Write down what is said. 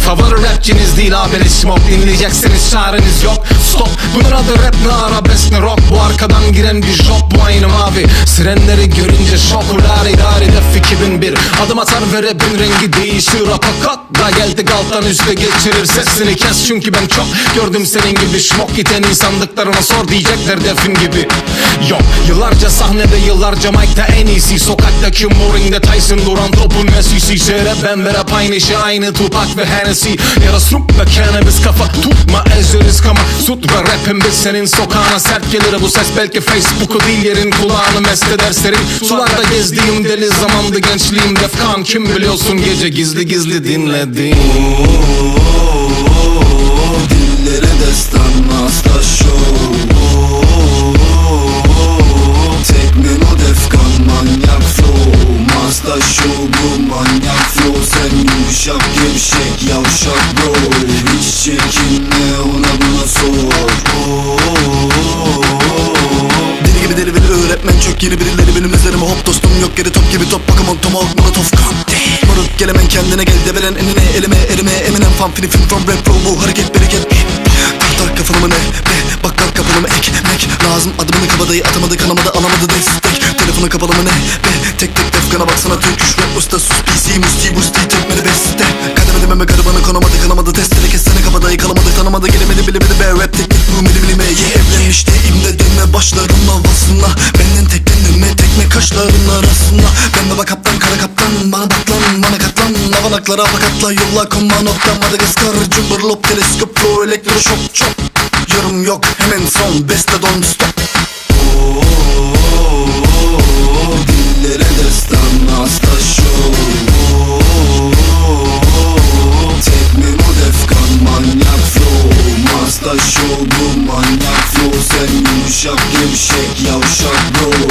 Favori rapçiniz değil abiniz smoke Dinleyeceksiniz çareniz yok. Stop bunun adı rap ne arabesk ne rock? Bu arkadan giren bir job bu aynı mavi. Sirenleri görünce şok def 2001 Adım atar ve rapin rengi değişir. Apakat da geldik alttan üste geçirir. Sesini kes çünkü ben çok Gördüm senin gibi. Şmok giten insanlıklarına sor diyecekler defin gibi. Yok yıllarca sahnede yıllarca mic'ta en iyisi. Sokaktaki moringde Tyson duran topun Messi'si Şere ben ve rap aynı şey aynı Tupac ve Hennessy. Yara Snoop ve cannabis kafa. Tutma ezeriz kama. Tut ve rapim biz senin sokağına. Sert gelir bu ses. Belki Facebook'u değil yerin kulağını mest eder serin Sularda gezdiğim deli zamandı gençliğim Defkan kim biliyorsun gece gizli gizli dinledim Dillere destan hasta show. Tekmen o defkan manyak flow. Mazda show bu manyak flow. Sen yumuşak gevşek yavşak bro. Hiç çekinme öğretmen çok yeni birileri benim üzerime hop dostum yok. Geri top gibi top Pokemon Tomahawk Molotov Moruk gelemen kendine gel deveren enine elime elime Eminem fan fini film from rap bu hareket bereket. Tahta kafalımı ne? Be bakkal kapalımı ekmek Lazım adımını kabadayı atamadı kanamadı alamadı destek. Telefonu kapalı mı ne? Be tek tek defkana baksana Türk. Rap usta sus PC musti beste Kademe dememe garibanı konamadı kanamadı testere kessene kabadayı kalamadı tanımadı gelemedi bilemedi be rap teknik bu mili milime ye evlenmişti imde deme başlarım havasına. Benden teklendirme tekme kaşların arasında Ben baba kaptan kara kaptan bana bak lan bana katlan. Havanaklara fakatla yolla konma nokta Madagaskar cımbır lop teleskop flow elektroşok çok Yorum yok hemen son beste don't stop Show bu manyak flow Sen yumuşak gevşek yavşak bro